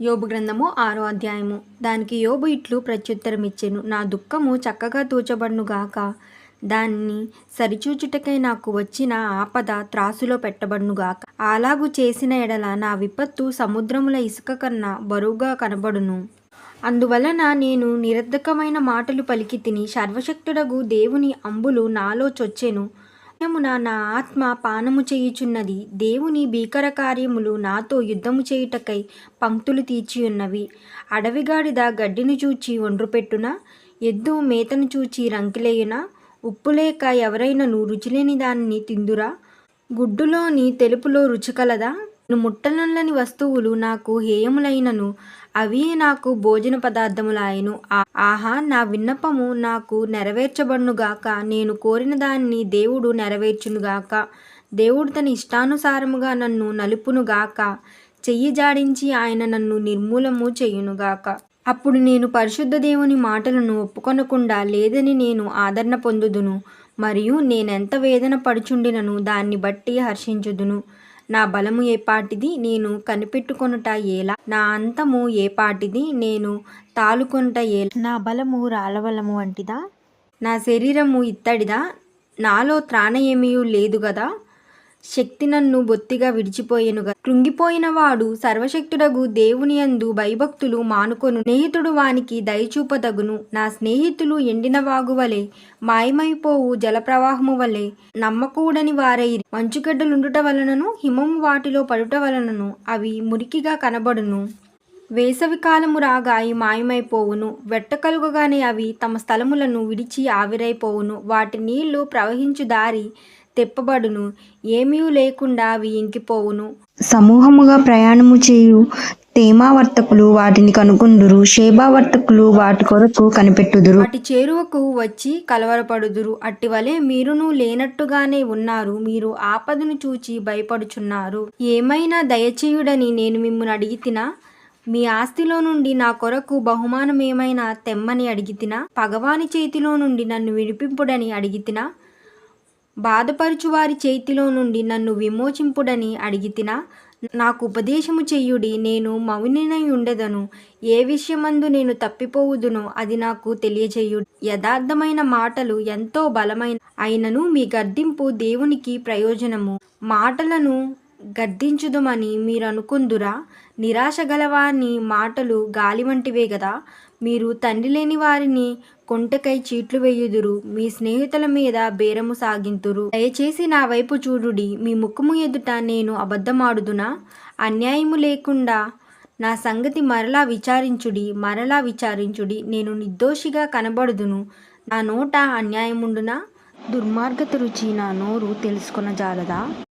యోబు గ్రంథము ఆరో అధ్యాయము. దానికి యోబు ఇట్లు ప్రత్యుత్తరమిచ్చెను. నా దుఃఖము చక్కగా తూచబడునుగాక. దాన్ని సరిచూచుటకై నాకు వచ్చిన ఆపద త్రాసులో పెట్టబడునుగాక. అలాగు చేసిన ఎడల నా విపత్తు సముద్రముల ఇసుక కన్నా బరువుగా కనబడును. అందువలన నేను నిరర్ధకమైన మాటలు పలికి తిని సర్వశక్తుడగు దేవుని అంబులు నాలో చొచ్చెను. దినమున నా ఆత్మ పానము చేయుచున్నది. దేవుని భీకర కార్యములు నాతో యుద్ధము చేయుటకై పంక్తులు తీర్చియున్నవి. అడవిగాడిద గడ్డిని చూచి ఒండ్రుపెట్టున? ఎద్దు మేతను చూచి రంకిలేయున? ఉప్పులేక ఎవరైనా ఎవరైనను రుచిలేని దానిని తిందురా? గుడ్డులోని తెలుపులో రుచి ముట్టనులని వస్తువులు నాకు హేయములైనను అవి నాకు భోజన పదార్థములాయను ఆహా నా విన్నపము నాకు నెరవేర్చబడునుగాక నేను కోరిన దాన్ని దేవుడు నెరవేర్చునుగాక. దేవుడు తన ఇష్టానుసారముగా నన్ను నలుపునుగాక చెయ్యి జాడించి ఆయన నన్ను నిర్మూలము చేయునుగాక. అప్పుడు నేను పరిశుద్ధ దేవుని మాటలను ఒప్పుకొనకుండా లేదని నేను ఆదరణ పొందుదును మరియు నేనెంత వేదన పడుచుండినను దాన్ని బట్టి హర్షించుదును. నా బలము ఏపాటిది నేను కనిపెట్టుకొనుట ఏలా నా అంతము ఏపాటిది నేను తాలుకొనుట ఏలా నా బలము రాళ్ళబలము వంటిదా? నా శరీరము ఇత్తడిదా? నాలో త్రాణ ఏమీ లేదు గదా? శక్తి నన్ను బొత్తిగా విడిచిపోయెనుగా కృంగిపోయిన వాడు సర్వశక్తుడగు దేవుని యందు భయభక్తులు మానుకొను. స్నేహితుడు వానికి దయచూపదగును. నా స్నేహితులు ఎండిన వాగు వలె మాయమైపోవు జలప్రవాహము వలె నమ్మకూడని వారై మంచుగడ్డలుండుట వలనను హిమము వాటిలో పడుట వలనను అవి మురికిగా కనబడును. వేసవికాలము రాగా అవి మాయమైపోవును. వెట్ట కలుగగానే అవి తమ స్థలములను విడిచి ఆవిరైపోవును. వాటి నీళ్ళు ప్రవహించు దారి తెప్పబడును. ఏమీ లేకుండా అవి ఇంకిపోవును. సమూహముగా ప్రయాణము చేయు తేమావర్తకులు వాటిని కనుగొందురు. శేభావర్తకులు వాటి కొరకు కనిపెట్టుదురు. వాటి చేరువకు వచ్చి కలవరపడుదురు. అట్టివలే మీరును లేనట్టుగానే ఉన్నారు. మీరు ఆపదను చూచి భయపడుచున్నారు. ఏమైనా దయచేయుడని నేను మిమ్మల్ని అడిగితినా? మీ ఆస్తిలో నుండి నా కొరకు బహుమానం ఏమైనా తెమ్మని అడిగితినా? పగవాని చేతిలో నుండి నన్ను విడిపింపుడని అడిగితినా? బాధపరుచు వారి చేతిలో నుండి నన్ను విమోచింపుడని అడిగితినా నాకు ఉపదేశము చెయ్యుడి నేను మౌనినై ఉండెదను. ఏ విషయమందు నేను తప్పిపోవుదునో అది నాకు తెలియజేయుడి. యథార్థమైన మాటలు ఎంతో బలమైన అయినను మీ గర్దింపు దేవునికి ప్రయోజనము. మాటలను గద్దించుదుమని మీరు అనుకుందురా నిరాశ గలవాని మాటలు గాలి వంటివే గదా. మీరు తండ్రి లేని వారిని కొంటకై చీట్లు వేయుదురు. మీ స్నేహితుల మీద బేరము సాగింతురు. దయచేసి నా వైపు చూడుడి. మీ ముఖము ఎదుట నేను అబద్ధమాడుదునా? అన్యాయము లేకుండా నా సంగతి మరలా విచారించుడి. మరలా విచారించుడి. నేను నిర్దోషిగా కనబడుదును. నా నోట అన్యాయముండునా? దుర్మార్గత రుచి నా నోరు తెలుసుకొన జాలదా